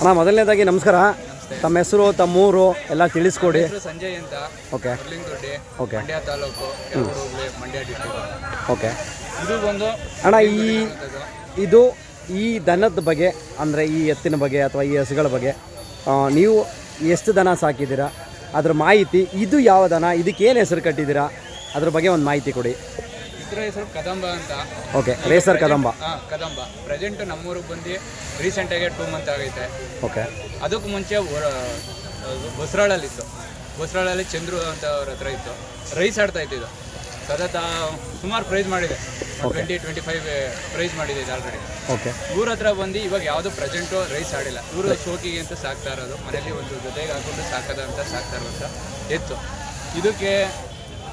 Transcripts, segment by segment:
ಅಣ್ಣ ಮೊದಲನೇದಾಗಿ ನಮಸ್ಕಾರ. ತಮ್ಮ ಹೆಸರು ತಮ್ಮ ಊರು ಎಲ್ಲ ತಿಳಿಸ್ಕೊಡಿ. ಸಂಜಯ್ ಅಂತ. Okay. Okay. Mandya taluk Mandya district okay. ಇದು ಬಂದು ಅಣ್ಣ ಈ ಇದು ಈ ದನದ ಬಗ್ಗೆ ಅಂದರೆ ಈ ಎತ್ತಿನ ಬಗ್ಗೆ ಅಥವಾ ಈ ಹಸುಗಳ ಬಗ್ಗೆ ನೀವು ಎಷ್ಟು ದನ ಸಾಕಿದ್ದೀರಾ? ಅದ್ರ ಮಾಹಿತಿ ಇದು ಯಾವ ದನ? ಇದಕ್ಕೇನು ಹೆಸರು ಕಟ್ಟಿದ್ದೀರಾ? ಅದ್ರ ಬಗ್ಗೆ ಒಂದು ಮಾಹಿತಿ ಕೊಡಿ. ಇದ್ರ ಹೆಸರು ಕದಂಬ ಅಂತ ಓಕೆ ರೇಸರ್ ಕದಂಬ ಹಾ ಕದಂಬ ಪ್ರೆಸೆಂಟ್ ನಮ್ಮೂರಿಗೆ ಬಂದು ರೀಸೆಂಟಾಗಿ ಟೂ ಮಂತ್ ಆಗೈತೆ. ಓಕೆ ಅದಕ್ಕೆ ಮುಂಚೆ ಬಸರಾಳಲ್ಲಿತ್ತು ಬಸರಾಳಲ್ಲಿ ಚಂದ್ರು ಅಂತ ಅವ್ರ ಹತ್ರ ಇತ್ತು. ರೈಸ್ ಆಡ್ತಾ ಇತ್ತು ಇದು ಸತತ ಸುಮಾರು ಪ್ರೈಸ್ ಮಾಡಿದೆ. ಟ್ವೆಂಟಿ ಟ್ವೆಂಟಿ ಫೈವ್ ಪ್ರೈಸ್ ಮಾಡಿದೆ ಇದು ಆಲ್ರೆಡಿ ಓಕೆ ಊರ ಹತ್ರ ಬಂದು ಇವಾಗ ಯಾವುದು ಪ್ರೆಸೆಂಟು ರೈಸ್ ಆಡಿಲ್ಲ. ಊರ ಶೋಕಿಗೆ ಅಂತ ಸಾಕ್ತಾ ಇರೋದು. ಮನೇಲಿ ಒಂದು ಜೊತೆಗೆ ಹಾಕೊಂಡು ಸಾಕದ ಅಂತ ಸಾಕ್ತಾ ಇರುವಂಥ ಎತ್ತು ಇದಕ್ಕೆ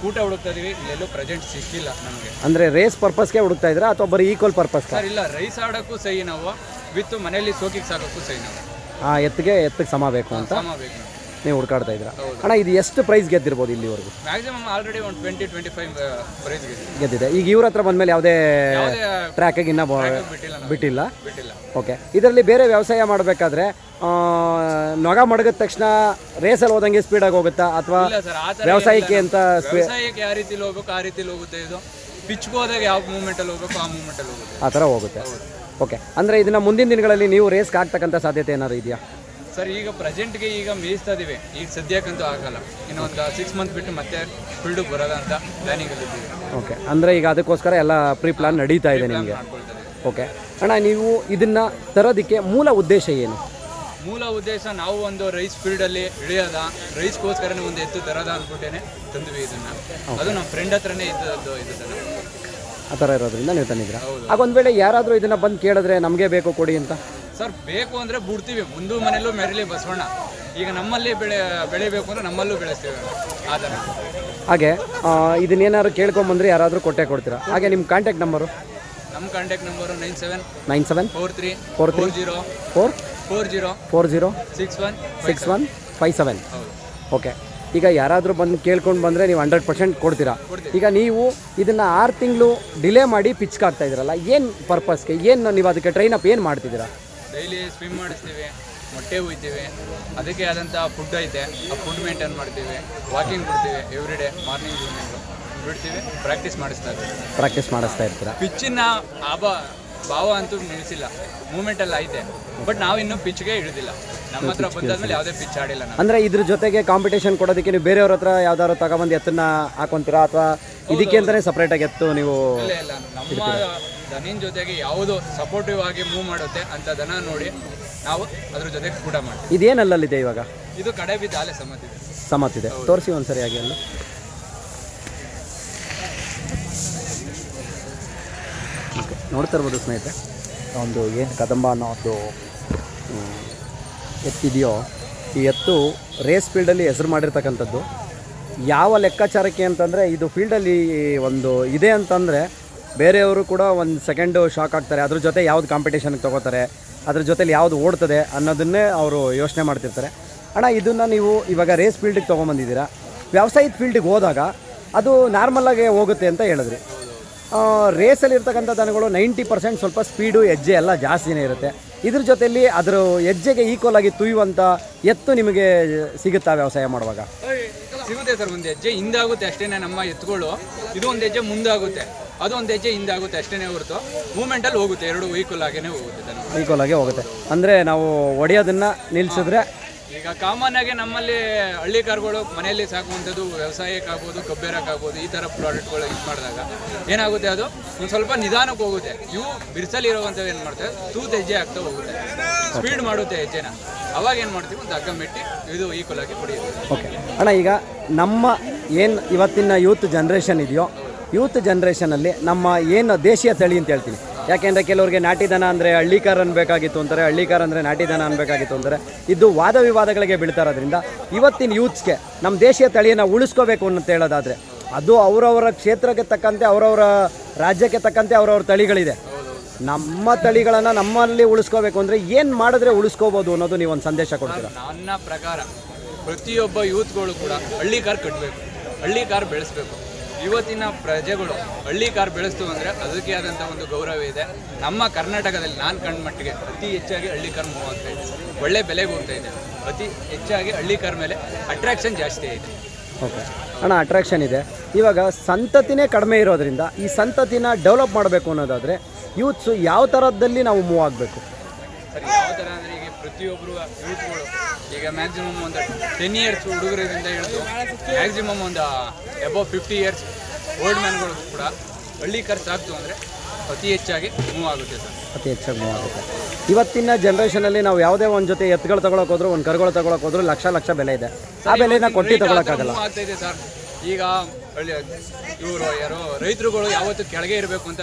ಊಟ ಹುಡುಕ್ತಾ ಇದೀವಿ. ಇಲ್ಲೆಲ್ಲೂ ಪ್ರೆಸೆಂಟ್ ಸಿಕ್ಕಿಲ್ಲ ನಮಗೆ. ಅಂದರೆ ರೇಸ್ ಪರ್ಪಸ್ಗೆ ಹುಡುಕ್ತಾ ಇದ್ರ ಅಥವಾ ಬರೀ ಈಕ್ವಲ್ ಪರ್ಪಸ್ ಸರ್ ಇಲ್ಲ ರೈಸ್ ಆಡೋಕ್ಕೂ ಸಹಿ ನಾವು. ಬಿತ್ತು ಮನೆಯಲ್ಲಿ ಸೋಕಿಗೆ ಸಾಕೋಕ್ಕೂ ಸಹಿ ನಾವು. ಆ ಎತ್ತಿಗೆ ಎತ್ತಿಗೆ ಸಮ ಬೇಕು ಅಂತ? ಸಮ ಬೇಕು. ನೀವು ಹುಡ್ಕಾಡ್ತಾ ಇದ್ದೀರಾ. ಅಣ್ಣ ಇದು ಎಷ್ಟು ಪ್ರೈಸ್ ಗೆದ್ದಿರ್ಬೋದು ಇಲ್ಲಿವರೆಗೂ? ಮ್ಯಾಕ್ಸಿಮಮ್ ಆಲ್ರೆಡಿ ಒಂದು ಟ್ವೆಂಟಿ ಟ್ವೆಂಟಿ ಫೈವ್ ಗೆದ್ದಿದೆ. ಈಗ ಇವ್ರ ಹತ್ರ ಬಂದಮೇಲೆ ಯಾವುದೇ ಟ್ರ್ಯಾಕಿಗೆ ಇನ್ನೂ ಬಿಟ್ಟಿಲ್ಲ ಬಿಟ್ಟಿಲ್ಲ? ಓಕೆ ಇದರಲ್ಲಿ ಬೇರೆ ವ್ಯವಸಾಯ ಮಾಡಬೇಕಾದ್ರೆ ನೊಗ ಮಡಗಿದ ತಕ್ಷಣ ರೇಸಲ್ಲಿ ಹೋದಂಗೆ ಸ್ಪೀಡಾಗಿ ಹೋಗುತ್ತಾ? ಅಥವಾ ವ್ಯವಸಾಯಕ್ಕೆ ಅಂತ ವ್ಯವಸಾಯಕ್ಕೆ ಯಾವ ರೀತಿಲಿ ಹೋಗ್ಬೇಕು ಆ ರೀತಿಲಿ ಹೋಗುತ್ತೆ ಇದು. ಪಿಚ್ಗೆ ಹೋದಾಗ ಯಾವ ಮೂಮೆಂಟಲ್ಲಿ ಹೋಗ್ಬೇಕು ಆ ಮೂಮೆಂಟಲ್ಲಿ ಹೋಗುತ್ತೆ. ಆ ಥರ ಹೋಗುತ್ತೆ. ಓಕೆ ಅಂದರೆ ಇದನ್ನು ಮುಂದಿನ ದಿನಗಳಲ್ಲಿ ನೀವು ರೇಸ್ಗೆ ಆಗ್ತಕ್ಕಂಥ ಸಾಧ್ಯತೆ ಏನಾದ್ರು ಇದೆಯಾ? ಸರ್ ಈಗ ಪ್ರೆಸೆಂಟ್ಗೆ ಈಗ ಮೇಯಿಸ್ತಾ ಇದೀವಿ ಈಗ ಸದ್ಯಕ್ಕಂತೂ ಆಗಲ್ಲ. ಇನ್ನೊಂದು ಸಿಕ್ಸ್ ಮಂತ್ ಬಿಟ್ಟು ಮತ್ತೆ ಫೀಲ್ಡಿಗೆ ಬರೋದ ಅಂತ ಪ್ಲಾನಿಂಗ್ ಇದ್ದೀವಿ. ಓಕೆ. ಅಂದರೆ ಈಗ ಅದಕ್ಕೋಸ್ಕರ ಎಲ್ಲ ಪ್ರೀ ಪ್ಲಾನ್ ನಡೀತಾ ಇದೆ ನಿಮಗೆ? ಓಕೆ. ಅಣ್ಣ ನೀವು ಇದನ್ನು ತರೋದಕ್ಕೆ ಮೂಲ ಉದ್ದೇಶ ಏನು? ಮೂಲ ಉದ್ದೇಶ ನಾವು ಒಂದು ರೈಸ್ ಫೀಲ್ಡಲ್ಲಿ ಇಳಿಯೋದ ರೈಸ್ಗೋಸ್ಕರನೇ ಒಂದು ಎತ್ತು ತರೋದ ಅಂದ್ಬಿಟ್ಟೇನೆ ತಂದ್ವಿ ಇದನ್ನು. ಅದು ನಮ್ಮ ಫ್ರೆಂಡ್ ಹತ್ರನೇ ಇದ್ದದ್ದು ಇದು ಆ ಥರ ಇರೋದ್ರಿಂದ ನೀವು ತಂದಿದ್ದೀರಾ? ಹಾಗೊಂದು ಆಗ ಒಂದು ವೇಳೆ ಯಾರಾದರೂ ಇದನ್ನು ಬಂದು ಕೇಳಿದ್ರೆ ನಮಗೆ ಬೇಕು ಕೊಡಿ ಅಂತ? ಸರ್ ಬೇಕು ಅಂದರೆ ಬಿಡ್ತೀವಿ. ಮುಂದು ಮನೆಯಲ್ಲೂ ಮೆರಳಿ ಬಸವಣ್ಣ. ಈಗ ನಮ್ಮಲ್ಲಿ ಬೆಳೆ ಬೆಳಿಬೇಕು ಅಂದರೆ ನಮ್ಮಲ್ಲೂ ಬೆಳೆಸ್ತೀವಿ ಆ ಥರ. ಹಾಗೆ ಇದನ್ನೇನಾದ್ರು ಕೇಳ್ಕೊಂಬಂದ್ರೆ ಯಾರಾದರೂ ಕೊಟ್ಟೆ ಕೊಡ್ತೀರಾ? ಹಾಗೆ ನಿಮ್ಮ ಕಾಂಟ್ಯಾಕ್ಟ್ ನಂಬರು ನಮ್ಮ contact number nine seven nine seven four three four three zero four four zero four zero six one six one five seven okay ಈಗ ಯಾರಾದರೂ ಬಂದು ಕೇಳ್ಕೊಂಡು ಬಂದರೆ ನೀವು ಹಂಡ್ರೆಡ್ ಪರ್ಸೆಂಟ್ ಕೊಡ್ತೀರಾ? ಈಗ ನೀವು ಇದನ್ನು ಆರು ತಿಂಗಳು ಡಿಲೇ ಮಾಡಿ ಪಿಚ್ಕಾಗ್ತಾ ಇದ್ದೀರಲ್ಲ ಏನು ಪರ್ಪಸ್ಗೆ ಏನು ನೀವು ಅದಕ್ಕೆ ಟ್ರೈನ್ ಅಪ್ ಏನು ಮಾಡ್ತಿದ್ದೀರಾ? ಡೈಲಿ ಸ್ವಿಮ್ ಮಾಡಿಸ್ತೀವಿ ಮೊಟ್ಟೆ ಹುಯ್ತೀವಿ ಅದಕ್ಕೆ ಆದಂಥ ಫುಡ್ ಐತೆ. ಆ ಫುಡ್ ಮೇಂಟೈನ್ ಮಾಡ್ತೀವಿ ವಾಕಿಂಗ್ ಬಿಡ್ತೀವಿ ಎವ್ರಿ ಡೇ ಮಾರ್ನಿಂಗ್ ಈವ್ನಿಂಗು ಬಿಡ್ತೀವಿ ಪ್ರಾಕ್ಟೀಸ್ ಮಾಡಿಸ್ತಾ ಇರ್ತೀವಿ. ಪ್ರಾಕ್ಟೀಸ್ ಮಾಡಿಸ್ತಾ ಇರ್ತೀರಾ? ಪಿಚ್ಚಿನ ಆಭ ಭಾವ ಅಂತೂ ನಿಲ್ಲಿಸಿಲ್ಲ. ಮೂಮೆಂಟ್ ಎಲ್ಲ ಐತೆ. ಬಟ್ ನಾವು ಇನ್ನೂ ಪಿಚ್ಗೆ ಇಳಿದಿಲ್ಲ. ನಮ್ಮ ಹತ್ರ ಬಂದಾದ್ಮೇಲೆ ಯಾವುದೇ ಪಿಚ್ ಆಡಿಲ್ಲ ನಾವು ಅಂದರೆ ಇದ್ರ ಜೊತೆಗೆ ಕಾಂಪಿಟೇಷನ್ ಕೊಡೋದಕ್ಕೆ ನೀವು ಬೇರೆಯವ್ರ ಹತ್ರ ಯಾವ್ದಾದ್ರು ತಗೊಬಂದು ಎತ್ತನ್ನ ಹಾಕೊಂತೀರಾ? ಅಥವಾ ಇದಕ್ಕೆ ಅಂತಲೇ ಸಪ್ರೇಟಾಗಿ ಎತ್ತು ನೀವು ಇಲ್ಲ ಇಲ್ಲ. ನಮ್ಮ ದನಿನ ಜೊತೆಗೆ ಯಾವುದು ಸಪೋರ್ಟಿವ್ ಆಗಿ ಮೂವ್ ಮಾಡುತ್ತೆ ಅಂತ ದನ ನೋಡಿ ನಾವು ಅದ್ರ ಜೊತೆಗೆ ಕೂಡ ಮಾಡ್ತೀವಿ. ಇದೇನಲ್ಲಲ್ಲಿದೆ ಇವಾಗ? ಇದು ಕಡೆ ಬಿದ್ದ ಆಲೆ ಸಮತಿದೆ ಸಮತ್ತಿದೆ ತೋರಿಸಿ ಒಂದ್ಸರಿ ಹಾಗೆ ಅಲ್ಲಿ. ನೋಡ್ತಾ ಇರ್ಬೋದು ಸ್ನೇಹಿತರೆ. ಒಂದು ಏನು ಕದಂಬ ಅನ್ನೋ ಒಂದು ಎತ್ತಿದೆಯೋ ಈ ಎತ್ತು ರೇಸ್ ಫೀಲ್ಡಲ್ಲಿ ಹೆಸರು ಮಾಡಿರ್ತಕ್ಕಂಥದ್ದು. ಯಾವ ಲೆಕ್ಕಾಚಾರಕ್ಕೆ ಅಂತಂದರೆ ಇದು ಫೀಲ್ಡಲ್ಲಿ ಒಂದು ಇದೆ ಅಂತಂದರೆ ಬೇರೆಯವರು ಕೂಡ ಒಂದು ಸೆಕೆಂಡು ಶಾಕ್ ಆಗ್ತಾರೆ. ಅದ್ರ ಜೊತೆ ಯಾವ್ದು ಕಾಂಪಿಟೇಷನ್ಗೆ ತೊಗೋತಾರೆ, ಅದ್ರ ಜೊತೆಲಿ ಯಾವುದು ಓಡ್ತದೆ ಅನ್ನೋದನ್ನೇ ಅವರು ಯೋಚನೆ ಮಾಡ್ತಿರ್ತಾರೆ. ಅಣ್ಣ, ಇದನ್ನು ನೀವು ಇವಾಗ ರೇಸ್ ಫೀಲ್ಡಿಗೆ ತೊಗೊಂಬಂದಿದ್ದೀರಾ? ವ್ಯವಸಾಯದ ಫೀಲ್ಡಿಗೆ ಹೋದಾಗ ಅದು ನಾರ್ಮಲಾಗೆ ಹೋಗುತ್ತೆ ಅಂತ ಹೇಳಿದ್ರಿ. ರೇಸಲ್ಲಿರ್ತಕ್ಕಂಥ ದನಗಳು ನೈಂಟಿ ಪರ್ಸೆಂಟ್ ಸ್ವಲ್ಪ ಸ್ಪೀಡು ಹೆಜ್ಜೆ ಎಲ್ಲ ಜಾಸ್ತಿನೇ ಇರುತ್ತೆ. ಇದ್ರ ಜೊತೆಯಲ್ಲಿ ಅದರ ಹೆಜ್ಜೆಗೆ ಈಕ್ವಲ್ ಆಗಿ ತುಯ್ಯುವಂಥ ಎತ್ತು ನಿಮಗೆ ಸಿಗುತ್ತಾ ವ್ಯವಸಾಯ ಮಾಡುವಾಗ? ಸಿಗುತ್ತೆ ಸರ್, ಒಂದು ಹೆಜ್ಜೆ ಹಿಂದಾಗುತ್ತೆ ಅಷ್ಟೇ ನಮ್ಮ ಎತ್ತುಗಳು. ಇದು ಒಂದು ಹೆಜ್ಜೆ ಮುಂದಾಗುತ್ತೆ. ಅದು ಒಂದು ಹಿಂದೆ ಆಗುತ್ತೆ ಅಷ್ಟೇ ಹೊರತು. ಮೂಮೆಂಟಲ್ಲಿ ಹೋಗುತ್ತೆ ಎರಡು ವೆಹಿಕಲ್ ಆಗೇ ಹೋಗುತ್ತೆ ದನ ಆಗೇ ಆಗಿ ಹೋಗುತ್ತೆ. ಅಂದರೆ ನಾವು ಹೊಡೆಯೋದನ್ನು ನಿಲ್ಲಿಸಿದ್ರೆ ಈಗ ಕಾಮನ್ ಆಗಿ ನಮ್ಮಲ್ಲಿ ಹಳ್ಳಿ ಕಾರ್ಗಳು ಮನೆಯಲ್ಲಿ ಸಾಕುವಂಥದ್ದು ವ್ಯವಸಾಯಕ್ಕಾಗ್ಬೋದು ಕಬ್ಬೇರಕ್ಕಾಗ್ಬೋದು ಈ ಥರ ಪ್ರಾಡಕ್ಟ್ಗಳು ಯೂಸ್ ಮಾಡಿದಾಗ ಏನಾಗುತ್ತೆ ಅದು? ಒಂದು ಸ್ವಲ್ಪ ನಿಧಾನಕ್ಕೆ ಹೋಗುತ್ತೆ. ಇವು ಬಿರ್ಸಲ್ಲಿ ಇರುವಂಥದ್ದು ಏನು ಮಾಡ್ತವೆ? ತೂತ್ ಹೆಜ್ಜೆ ಆಗ್ತಾ ಹೋಗುತ್ತೆ. ಸ್ಪೀಡ್ ಮಾಡುತ್ತೆ ಹೆಜ್ಜೆನ. ಅವಾಗ ಏನು ಮಾಡ್ತೀವಿ? ಒಂದು ಹಗ್ಗ ಮೆಟ್ಟಿ ಇದು ಈಕ್ವಲ್ ಆಗಿ ಹೊಡೆಯುತ್ತೆ. ಓಕೆ ಅಣ್ಣ ಈಗ ನಮ್ಮ ಏನು ಇವತ್ತಿನ ಯೂತ್ ಜನ್ರೇಷನ್ ಇದೆಯೋ ಯೂತ್ ಜನ್ರೇಷನಲ್ಲಿ ನಮ್ಮ ಏನು ದೇಶೀಯ ತಳಿ ಅಂತ ಹೇಳ್ತೀನಿ. ಯಾಕೆಂದರೆ ಕೆಲವರಿಗೆ ನಾಟಿ ದನ ಅಂದರೆ ಹಳ್ಳಿಕಾರ ಅನ್ಬೇಕಾಗಿತ್ತು ಅಂತಾರೆ ಹಳ್ಳಿಕಾರ ಅಂದರೆ ನಾಟಿ ದನ ಅನ್ಬೇಕಾಗಿತ್ತು ಅಂತಾರೆ. ಇದು ವಾದ ವಿವಾದಗಳಿಗೆ ಬೀಳ್ತಾರೋದ್ರಿಂದ ಇವತ್ತಿನ ಯೂತ್ಸ್ಗೆ ನಮ್ಮ ದೇಶೀಯ ತಳಿಯನ್ನು ಉಳಿಸ್ಕೋಬೇಕು ಅಂತ ಹೇಳೋದಾದರೆ ಅದು ಅವರವರ ಕ್ಷೇತ್ರಕ್ಕೆ ತಕ್ಕಂತೆ ಅವರವರ ರಾಜ್ಯಕ್ಕೆ ತಕ್ಕಂತೆ ಅವರವ್ರ ತಳಿಗಳಿದೆ. ನಮ್ಮ ತಳಿಗಳನ್ನು ನಮ್ಮಲ್ಲಿ ಉಳಿಸ್ಕೋಬೇಕು ಅಂದರೆ ಏನು ಮಾಡಿದ್ರೆ ಉಳಿಸ್ಕೋಬೋದು ಅನ್ನೋದು ನೀವು ಒಂದು ಸಂದೇಶ ಕೊಡ್ತೀರಾ? ನನ್ನ ಪ್ರಕಾರ ಪ್ರತಿಯೊಬ್ಬ ಯೂತ್ಗಳು ಕೂಡ ಹಳ್ಳಿ ಕಾರ್ ಕಟ್ಟಬೇಕು ಹಳ್ಳಿ ಕಾರ್ ಬೆಳೆಸ್ಬೇಕು. ಇವತ್ತಿನ ಪ್ರಜೆಗಳು ಹಳ್ಳಿ ಕಾರ್ ಬೆಳೆಸ್ತು ಅಂದರೆ ಅದಕ್ಕೆ ಆದಂಥ ಒಂದು ಗೌರವ ಇದೆ. ನಮ್ಮ ಕರ್ನಾಟಕದಲ್ಲಿ ನಾನು ಕಂಡ ಮಟ್ಟಿಗೆ ಅತಿ ಹೆಚ್ಚಾಗಿ ಹಳ್ಳಿ ಕಾರ್ ಮೂವ್ ಆಗ್ತಾ ಇದೆ. ಒಳ್ಳೆ ಬೆಲೆಗೆ ಹೋಗ್ತಾ ಇದೆ. ಅತಿ ಹೆಚ್ಚಾಗಿ ಹಳ್ಳಿ ಕಾರ್ ಮೇಲೆ ಅಟ್ರಾಕ್ಷನ್ ಜಾಸ್ತಿ ಇದೆ. ಓಕೆ. ಅಣ್ಣ ಅಟ್ರಾಕ್ಷನ್ ಇದೆ. ಇವಾಗ ಸಂತತಿನೇ ಕಡಿಮೆ ಇರೋದ್ರಿಂದ ಈ ಸಂತತಿನ ಡೆವಲಪ್ ಮಾಡಬೇಕು ಅನ್ನೋದಾದರೆ ಯೂತ್ಸು ಯಾವ ಥರದಲ್ಲಿ ನಾವು ಮೂವ್ ಆಗಬೇಕು? ಸರಿ ಯಾವ ಥರ ಅಂದರೆ ಪ್ರತಿಯೊಬ್ಬರು ಯೂತ್ಗಳು ಈಗ ಮ್ಯಾಕ್ಸಿಮಮ್ ಒಂದು ಟೆನ್ ಇಯರ್ಸ್ ಹುಡುಗರಿಂದ ಹಿಡಿದು ಮ್ಯಾಕ್ಸಿಮಮ್ ಒಂದು ಎಬೋ ಫಿಫ್ಟಿ ಇಯರ್ಸ್ ಓಲ್ಡ್ ಮ್ಯಾನ್ಗಳು ಕೂಡ ಹಳ್ಳಿ ಖರ್ಚು ಆಗ್ತು ಅಂದರೆ ಅತಿ ಹೆಚ್ಚಾಗಿ ಮೂವ್ ಆಗುತ್ತೆ ಸರ್. ಅತಿ ಹೆಚ್ಚಾಗಿ ಮೂವ್ ಆಗುತ್ತೆ. ಇವತ್ತಿನ ಜನ್ರೇಷನಲ್ಲಿ ನಾವು ಯಾವುದೇ ಒಂದು ಜೊತೆ ಎತ್ತುಗಳು ತಗೊಳಕ್ ಹೋದ್ರು ಒಂದು ಕರುಗಳು ತಗೊಳಕ್ ಹೋದ್ರು ಲಕ್ಷ ಲಕ್ಷ ಬೆಲೆ ಇದೆ. ಆ ಬೆಲೆನ ಕೊಟ್ಟು ತಗೊಳಕ್ಕಾಗಲ್ಲ. ಆಗ್ತಾ ಇದೆ ಸರ್. ಈಗ ಹಳ್ಳಿ ಇವರು ಯಾರೋ ರೈತರುಗಳು ಯಾವತ್ತು ಕೆಳಗೆ ಇರಬೇಕು ಅಂತ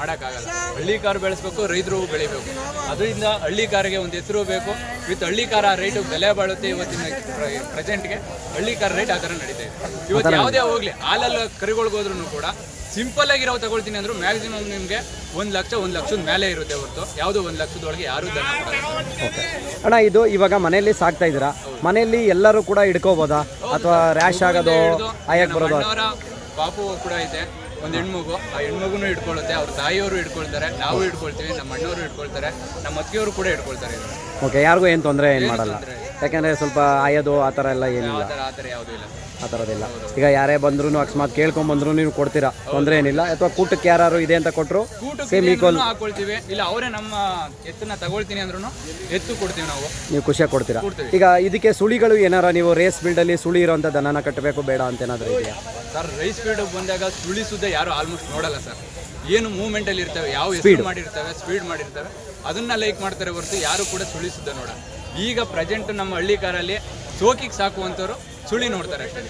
ಮಾಡೋಕ್ಕಾಗಲ್ಲ. ಹಳ್ಳಿ ಕಾರ್ ಬೆಳೆಸ್ಬೇಕು ರೈತರು ಬೆಳಿಬೇಕು. ಅದರಿಂದ ಹಳ್ಳಿ ಕಾರಿಗೆ ಒಂದು ಹೆಸರು ಬೇಕು. ವಿತ್ ಹಳ್ಳಿ ಕಾರ ರೇಟು ಬೆಲೆ ಬಾಳುತ್ತೆ ಇವತ್ತಿನ ಪ್ರೆಸೆಂಟ್ಗೆ ಹಳ್ಳಿ ಕಾರ್ ರೇಟ್ ಆ ಥರ ನಡೀತಾ ಇದೆ. ಇವತ್ತು ಯಾವುದೇ ಹೋಗ್ಲಿ ಹಾಲಲ್ಲಿ ಕರಿಗಳ್ಗೆ ಹೋದ್ರೂ ಕೂಡ ಸಿಂಪಲ್ ಆಗಿರೋ ತಗೊಳ್ತೀನಿ ಅಂದ್ರು ಮ್ಯಾಕ್ಸಿಮಮ್ ನಿಮಗೆ ಒಂದ್ ಲಕ್ಷ ಒಂದ್ ಲಕ್ಷದ ಮೇಲೆ ಇರುತ್ತೆ ಹೊರತು. ಯಾವುದೋ ಒಂದು ಲಕ್ಷದೊಳಗೆ ಯಾರು ದನ ಓಕೆ. ಅಣ್ಣ ಇದು ಇವಾಗ ಮನೆಯಲ್ಲಿ ಸಾಕ್ತಾ ಇದ್ದೀರಾ? ಮನೆಯಲ್ಲಿ ಎಲ್ಲರೂ ಕೂಡ ಹಿಡ್ಕೋಬೋದಾ? ಅಥವಾ ರ್ಯಾಶ್ ಆಗೋದು ಆಯಕ್ಕೆ ಬರೋದು? ಪಾಪು ಕೂಡ ಇದೆ. ಒಂದು ಹೆಣ್ಮಗು ಆ ಹೆಣ್ಮಗುನು ಇಟ್ಕೊಳ್ಳುತ್ತೆ ಅವ್ರ ತಾಯಿಯವರು ಇಟ್ಕೊಳ್ತಾರೆ ನಾವು ಇಟ್ಕೊಳ್ತೀವಿ ನಮ್ಮ ಅಣ್ಣವರು ಇಟ್ಕೊಳ್ತಾರೆ ನಮ್ಮ ಅತ್ತಿಗೆಯವರು ಕೂಡ ಇಟ್ಕೊಳ್ತಾರೆ ಓಕೆ ಯಾರಿಗೂ ಏನು ತೊಂದರೆ ಏನು ಮಾಡಲ್ಲ. ಯಾಕೆಂದರೆ ಸ್ವಲ್ಪ ಆಯೋದು ಆ ಥರ ಎಲ್ಲ ಏನಿಲ್ಲ. ಆ ಥರ ಆ ಥರ ಯಾವುದೂ ಇಲ್ಲ. ಆ ಥರದಿಲ್ಲ ಈಗ ಯಾರೇ ಬಂದ್ರೂ ಅಕಸ್ಮಾತ್ ಕೇಳ್ಕೊಂಬಂದ್ರು ನೀವು ಕೊಡ್ತೀರಾ? ತೊಂದರೆ ಏನಿಲ್ಲ. ಅಥವಾ ಕೂಟಕ್ಕೆ ಯಾರು ಇದೆ ಅಂತ ಕೊಟ್ಟರು ಸೇಮ್ ಈಕ್ವಲ್ ಹಾಕೊಳ್ತೀವಿ. ಇಲ್ಲ ಅವರೇ ನಮ್ಮ ಎತ್ತನ್ನ ತಗೊಳ್ತೀನಿ ಅಂದ್ರೂ ಎತ್ತು ಕೊಡ್ತೀವಿ ನಾವು. ನೀವು ಖುಷಿಯಾಗಿ ಕೊಡ್ತೀರಾ? ಕೊಡ್ತೀವಿ. ಈಗ ಇದಕ್ಕೆ ಸುಳಿಗಳು ಏನಾರ ನೀವು ರೇಸ್ ಫೀಲ್ಡಲ್ಲಿ ಸುಳಿ ಇರೋಂಥ ದನನ ಕಟ್ಟಬೇಕು ಬೇಡ ಅಂತ ಏನಾದರೂ ಇದೆಯಾ? ಸರ್ ರೈಸ್ ಫೀಲ್ಡ್ ಬಂದಾಗ ಸುಳಿ ಸುದ್ದ ಯಾರು ಆಲ್ಮೋಸ್ಟ್ ನೋಡಲ್ಲ ಸರ್. ಏನು ಮೂವ್ಮೆಂಟ್ ಅಲ್ಲಿ ಇರ್ತವೆ ಯಾವ ಸ್ಪೀಡ್ ಮಾಡಿರ್ತವೆ ಸ್ಪೀಡ್ ಮಾಡಿರ್ತವೆ ಅದನ್ನ ಲೈಕ್ ಮಾಡ್ತಾರೆ ಹೊರತು ಯಾರು ಕೂಡ ಸುಳಿ ಸುದ್ದ ನೋಡಲ್ಲ. ಈಗ ಪ್ರೆಸೆಂಟ್ ನಮ್ಮ ಹಳ್ಳಿ ಕಾರಲ್ಲಿ ಸೋಕಿಗೆ ಸಾಕುವಂಥವ್ರು ಸುಳಿ ನೋಡ್ತಾರೆ ಅಷ್ಟೇ.